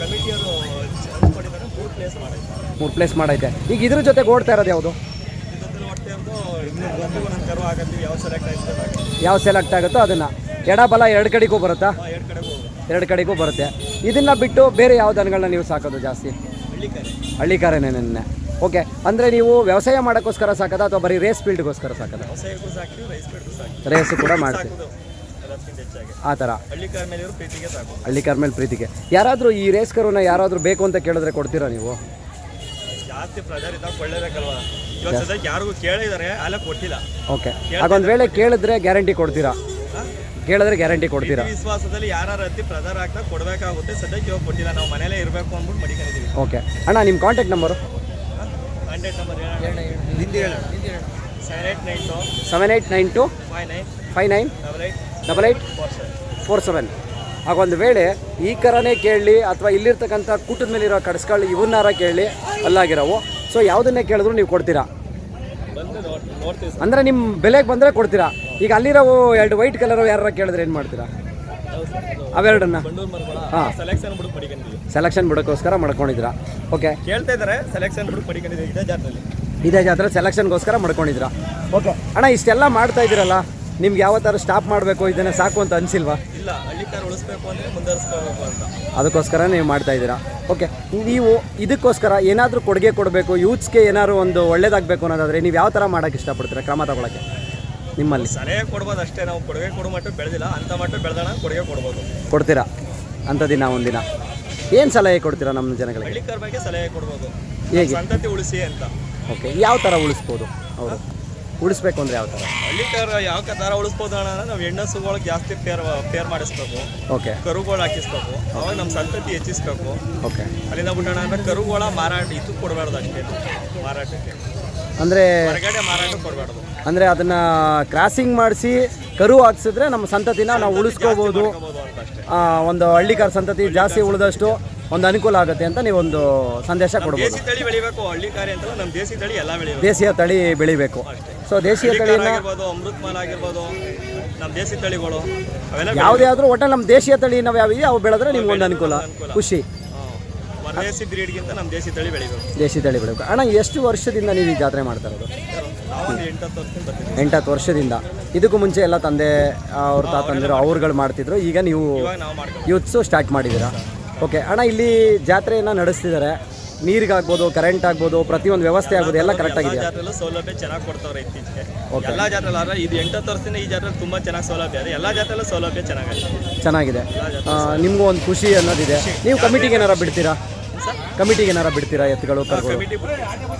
ಕಮಿಟಿಯವರು ಕೊಟ್ಟಿದ್ದಾರೆ. ಮೂರು ಪ್ಲೇಸ್ ಮಾಡೈತೆ. ಮೂರು ಪ್ಲೇಸ್ ಮಾಡೈತೆ. ಈಗ ಇದ್ರ ಜೊತೆ ಓಡ್ತಾ ಇರೋದು ಯಾವುದು? ಯಾವ ಸೆಲೆಕ್ಟ್ ಆಗುತ್ತೋ ಅದನ್ನು. ಎಡ ಬಲ ಎರಡು ಕಡೆಗೂ ಬರುತ್ತಾ? ಎರಡು ಕಡೆಗೂ ಬರುತ್ತೆ. ಇದನ್ನು ಬಿಟ್ಟು ಬೇರೆ ಯಾವ ದನಗಳನ್ನ ನೀವು ಸಾಕೋದು ಜಾಸ್ತಿ? ಹಳ್ಳಿಕಾರೇನೆ ನಿನ್ನೆ. ಓಕೆ ಅಂದರೆ ನೀವು ವ್ಯವಸಾಯ ಮಾಡೋಕ್ಕೋಸ್ಕರ ಸಾಕದ ಅಥವಾ ಬರೀ ರೇಸ್ ಫೀಲ್ಡ್ಗೋಸ್ಕರ ಸಾಕದ? ರೈಸ್ ಕೂಡ ಮಾಡ್ತೀವಿ. ಆ ಥರ. ಹಳ್ಳಿ ಕಾರ್ ಮೇಲೆ ಇರೋ ಪ್ರೀತಿಗೆ ಸಾಕು. ಹಳ್ಳಿಕಾರ ಮೇಲೆ ಪ್ರೀತಿಗೆ. ಯಾರಾದರೂ ಈ ರೇಸ್ ಕರುನ ಯಾರಾದರೂ ಬೇಕು ಅಂತ ಕೇಳಿದ್ರೆ ಕೊಡ್ತೀರಾ ನೀವು? ಯಾರಿಗೂ ಅಲ್ಲ ಕೊಟ್ಟಿಲ್ಲ. ಓಕೆ ಹಾಗೊಂದು ವೇಳೆ ಕೇಳಿದ್ರೆ ಗ್ಯಾರಂಟಿ ಕೊಡ್ತೀರಾ? ಕೇಳಿದ್ರೆ ಗ್ಯಾರಂಟಿ ಕೊಡ್ತೀರಾ? ವಿಶ್ವಾಸದಲ್ಲಿ ಯಾರು ಅತಿ ಪ್ರಚಾರ ಆಗ್ತಾ ಕೊಡಬೇಕಾಗುತ್ತೆ. ಸದ್ಯಕ್ಕೆ ಕೊಟ್ಟಿಲ್ಲ. ನಾವು ಮನೇಲೇ ಇರಬೇಕು ಅಂದ್ಬಿಟ್ಟು ಮಡಿಕೊಂಡಿದ್ದೀವಿ. ಓಕೆ ಅಣ್ಣ ನಿಮ್ಮ contact number contact number seven eight nine two five nine double eight four seven ಹಾಗೊಂದು ವೇಳೆ ಈ ಕರನೇ ಕೇಳಲಿ ಅಥವಾ ಇಲ್ಲಿರ್ತಕ್ಕಂಥ ಕೂಟದ ಮೇಲೆ ಇರೋ ಕಡಸ್ಗಳು ಇವನ್ನಾರ ಕೇಳಲಿ ಅಲ್ಲಾಗಿರೋವು. ಸೊ ಯಾವುದನ್ನೇ ಕೇಳಿದ್ರು ನೀವು ಕೊಡ್ತೀರಾ? ಅಂದರೆ ನಿಮ್ಮ ಬೆಲೆಗೆ ಬಂದರೆ ಕೊಡ್ತೀರಾ? ಈಗ ಅಲ್ಲಿರೋ ಎರಡು ವೈಟ್ ಕಲರು ಯಾರು ಕೇಳಿದ್ರೆ ಏನು ಮಾಡ್ತೀರಾ? ಅವೆರಡನ್ನ? ಮರಗಳ ಸೆಲೆಕ್ಷನ್ ಬಿಡೋಕ್ಕೋಸ್ಕರ ಮಾಡ್ಕೊಂಡಿದ್ದೀರಾ? ಓಕೆ ಕೇಳ್ತಾ ಇದ್ದಾರೆ ಸೆಲೆಕ್ಷನ್ ಇದೇ ಜಾತ್ರೆಯಲ್ಲಿ ಇದೇ ಜಾತ್ರೆ ಸೆಲೆಕ್ಷನ್ಗೋಸ್ಕರ ಮಾಡ್ಕೊಂಡಿದ್ದೀರಾ? ಓಕೆ ಅಣ್ಣ ಇಷ್ಟೆಲ್ಲ ಮಾಡ್ತಾ ಇದ್ದೀರಲ್ಲ ನಿಮ್ಗೆ ಯಾವ ಥರ ಸ್ಟಾಪ್ ಮಾಡಬೇಕು ಇದನ್ನ ಸಾಕು ಅಂತ ಅನ್ಸಿಲ್ವಾ? ಇಲ್ಲ ಹಳ್ಳಿ ಕಾರ್ ಉಳಿಸ್ಬೇಕು ಅಂದರೆ ಮುಂದುವರಿಸ್ಕೋಬೇಕು ಅಂತ. ಅದಕ್ಕೋಸ್ಕರ ನೀವು ಮಾಡ್ತಾ ಇದ್ದೀರಾ? ಓಕೆ ನೀವು ಇದಕ್ಕೋಸ್ಕರ ಏನಾದರೂ ಕೊಡುಗೆ ಕೊಡಬೇಕು ಯೂತ್ಸ್ಗೆ ಏನಾದ್ರು ಒಂದು ಒಳ್ಳೇದಾಗಬೇಕು ಅನ್ನೋದಾದರೆ ನೀವು ಯಾವ ಥರ ಮಾಡೋಕ್ಕೆ ಇಷ್ಟಪಡ್ತೀರಾ ಕ್ರಮ ತಗೊಳಕ್ಕೆ? ನಿಮ್ಮಲ್ಲಿ? ಸಲಹೆ ಕೊಡ್ಬೋದು ಅಷ್ಟೇ ನಾವು ಕೊಡುಗೆ ಕೊಡೋ ಮಟ್ಟ ಬೆಳೆದಿಲ್ಲ. ಅಂಥ ಮಟ್ಟ ಬೆಳೆದಣ ಕೊಡುಗೆ ಕೊಡ್ಬೋದು. ಕೊಡ್ತೀರಾ? ಅಂಥ ದಿನ ಒಂದಿನ. ಏನು ಸಲಹೆ ಕೊಡ್ತೀರಾ ನಮ್ಮ ಜನಗಳಿಗೆ? ಹಳ್ಳಿಕರ ಬಗ್ಗೆ ಸಲಹೆ ಕೊಡ್ಬೋದು. ಹೇಗೆ? ಸಂತತಿ ಉಳಿಸಿ ಅಂತ. ಓಕೆ ಯಾವ ಥರ ಉಳಿಸ್ಬೋದು? ಅವರು ಉಳಿಸ್ಬೇಕು ಅಂದರೆ ಯಾವ ಥರ? ಹಳ್ಳಿಕರ ಯಾವ ಥರ ಉಳಿಸ್ಬೋದು ಅಣ್ಣ ಅಂದ್ರೆ ನಾವು ಹೆಣ್ಣಸುಗಳಿಗೆ ಜಾಸ್ತಿ ಪೇರ್ ಪೇರ್ ಮಾಡಿಸ್ಬೇಕು. ಓಕೆ. ಕರುಗಳು ಹಾಕಿಸ್ಬೇಕು. ಅವಾಗ ನಮ್ಮ ಸಂತತಿ ಹೆಚ್ಚಿಸ್ಬೇಕು. ಓಕೆ. ಅಲ್ಲಿಂದ ಬಿಟ್ಟೋಣ ಅಂದ್ರೆ ಕರುಗಳ ಮಾರಾಟ ಇದು ಕೊಡಬಾರ್ದು ಅಷ್ಟೇ ಮಾರಾಟಕ್ಕೆ. ಅಂದರೆ ಅಂದರೆ ಅದನ್ನು ಕ್ರಾಸಿಂಗ್ ಮಾಡಿಸಿ ಕರು ಹಾಕ್ಸಿದ್ರೆ ನಮ್ಮ ಸಂತತಿನ ನಾವು ಉಳಿಸ್ಕೋಬೋದು. ಒಂದು ಹಳ್ಳಿಕಾರ ಸಂತತಿ ಜಾಸ್ತಿ ಉಳಿದಷ್ಟು ಒಂದು ಅನುಕೂಲ ಆಗುತ್ತೆ ಅಂತ ನೀವೊಂದು ಸಂದೇಶ ಕೊಡ್ಬೋದು. ತಳಿ ತಳಿ ದೇಶೀಯ ತಳಿ ಬೆಳಿಬೇಕು. ಸೊ ದೇಶೀಯ ತಳಿನ ಅವೆಲ್ಲ ಯಾವುದೇ ಆದರೂ ಒಟ್ಟು ನಮ್ಮ ದೇಶೀಯ ತಳಿ ನಾವು ಯಾವಿದೆ ಅವು ಬೆಳೆದ್ರೆ ನಿಮ್ಗೆ ಒಂದು ಅನುಕೂಲ. ಖುಷಿ. ಹೊರದೇಸಿ ಬ್ರೀಡ್ಗಿಂತ ನಮ್ಮ ದೇಸಿ ತಳಿ ಬೆಳಿಬೇಕು. ದೇಶಿ ತಳಿ ಬೆಳಿಬೇಕು. ಅಣ್ಣ ಎಷ್ಟು ವರ್ಷದಿಂದ ನೀವು ಈ ಜಾತ್ರೆ ಮಾಡ್ತಾ ಇರೋದು? ನಾವೊಂದು ಎಂಟತ್ತು ವರ್ಷದಿಂದ ಬರ್ತೀವಿ ಎಂಟತ್ತು ವರ್ಷದಿಂದ. ಇದಕ್ಕೂ ಮುಂಚೆ ಎಲ್ಲ ತಂದೆ ಅವ್ರ ತಾತಂದಿರು ಅವ್ರುಗಳು ಮಾಡ್ತಿದ್ರು. ಈಗ ನೀವು ಇವಾಗ ನಾವು ಮಾಡ್ಕೊಂಡು ಯೂತ್ಸು ಸ್ಟಾರ್ಟ್ ಮಾಡಿದ್ದೀರಾ? ಓಕೆ ಅಣ್ಣ ಇಲ್ಲಿ ಜಾತ್ರೆಯನ್ನು ನಡೆಸ್ತಿದ್ದಾರೆ ನೀರಿಗಾಗ್ಬೋದು ಕರೆಂಟ್ ಆಗ್ಬೋದು ಪ್ರತಿಯೊಂದು ವ್ಯವಸ್ಥೆ ಆಗ್ಬೋದು ಎಲ್ಲ ಕರೆಕ್ಟ್ ಎಲ್ಲ ಆಗಿದೆಯಾ? ಜಾತ್ರೆಲ್ಲೂ ಸೌಲಭ್ಯ ಚೆನ್ನಾಗಿ ಕೊಡ್ತಾವ್ರೆ ಇತ್ತೀಚೆಗೆ. ಎಲ್ಲ ಜಾತ್ರೆ ಆದ್ರೆ ಇದು ಎಂಟತ್ತು ವರ್ಷದಿಂದ ಈ ಜಾತ್ರೆ ತುಂಬಾ ಚೆನ್ನಾಗಿ ಸೌಲಭ್ಯ ಇದೆ. ಎಲ್ಲ ಜಾತ್ರೆಲ್ಲೂ ಸೌಲಭ್ಯ ಚೆನ್ನಾಗಿದೆ. ಚೆನ್ನಾಗಿದೆ ಆ, ನಿಮಗೂ ಒಂದು ಖುಷಿ ಅನ್ನೋದಿದೆ. ನೀವು ಕಮಿಟಿಗೆ ಏನಾರ ಬಿಡ್ತೀರಾ? ಕಮಿಟಿಗೆ ಏನಾರ ಬಿಡ್ತೀರಾ ಎತ್ತುಗಳು ಕರುಗಳು? ಕಮಿಟಿ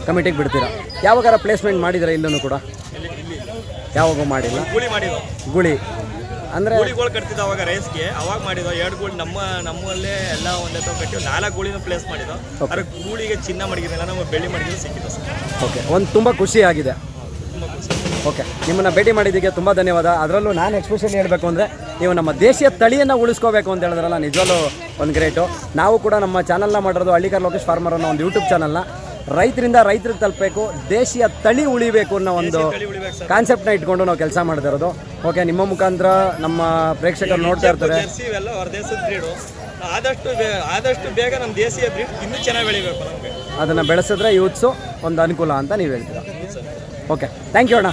ಕಮಿಟಿಗೆ ಬಿಡ್ತೀರಾ? ಯಾವಾಗಾರ ಪ್ಲೇಸ್ಮೆಂಟ್ ಮಾಡಿದ್ದೀರಾ ಇಲ್ಲೂ ಕೂಡ? ಯಾವಾಗೂ ಮಾಡಿಲ್ಲ? ಗುಳಿ ಮಾಡಿದ್ವು ಗುಳಿ. ಅಂದರೆ ಗುಳಿಗಳು ಕಟ್ತಿದ್ದ ಅವಾಗ ರೇಸ್ಗೆ ಅವಾಗ ಮಾಡಿದ್ವು ಎರಡು ಗುಳಿ ನಮ್ಮ ನಮ್ಮಲ್ಲೇ ಎಲ್ಲ ಒಂದೇ ತರ ಕಟ್ಟಿ ನಾಲ್ಕು ಗೂಳಿನ ಪ್ಲೇಸ್ ಮಾಡಿದ್ವು ಅದ್ರ ಗೂಳಿಗೆ ಚಿನ್ನ ಮಡಗಿರಲಿಲ್ಲ ನಮ್ಮ ಬೆಳ್ಳಿ ಮಡಗಿದ್ರು ಸಿಕ್ಕಿದ್ದು ಓಕೆ ಒಂದು ತುಂಬ ಖುಷಿ ಆಗಿದೆ. ಓಕೆ ನಿಮ್ಮನ್ನು ಭೇಟಿ ಮಾಡಿದ್ದಕ್ಕೆ ತುಂಬ ಧನ್ಯವಾದ. ಅದರಲ್ಲೂ ನಾನು ಎಕ್ಸ್ಪೆಷಲಿ ಹೇಳಬೇಕು ಅಂದರೆ ನೀವು ನಮ್ಮ ದೇಶೀಯ ತಳಿಯನ್ನು ಉಳಿಸ್ಕೋಬೇಕು ಅಂತ ಹೇಳಿದ್ರಲ್ಲ ನಿಜವಲ್ಲೂ ಒಂದು ಗ್ರೇಟು ನಾವು ಕೂಡ ನಮ್ಮ ಚಾನಲ್ನ ಮಾಡಿರೋದು ಹಳ್ಳಿಕರ್ ಲೋಕೇಶ್ ಫಾರ್ಮರ್ ಅನ್ನೋ ಒಂದು ಯೂಟ್ಯೂಬ್ ಚಾನಲ್ನ ರೈತರಿಂದ ರೈತರಿಗೆ ತಲುಪಬೇಕು ದೇಶೀಯ ತಳಿ ಉಳಿಬೇಕು ಅನ್ನೋ ಒಂದು ಕಾನ್ಸೆಪ್ಟ್ನ ಇಟ್ಕೊಂಡು ನಾವು ಕೆಲಸ ಮಾಡ್ತಿರೋದು ಓಕೆ ನಿಮ್ಮ ಮುಖಾಂತರ ನಮ್ಮ ಪ್ರೇಕ್ಷಕರು ನೋಡ್ತಾ ಇರ್ತಾರೆ. ಆದಷ್ಟು ಆದಷ್ಟು ಬೇಗ ನಮ್ಮ ದೇಶೀಯ ಬ್ರೀಡ್ ಇನ್ನೂ ಚೆನ್ನಾಗಿ ಬೆಳಿಬೇಕು ಅದನ್ನು ಬೆಳೆಸಿದ್ರೆ ಯೂತ್ಸು ಒಂದು ಅನುಕೂಲ ಅಂತ ನೀವು ಹೇಳ್ತೀರಾ? ಓಕೆ ಥ್ಯಾಂಕ್ ಯು ಅಣ್ಣ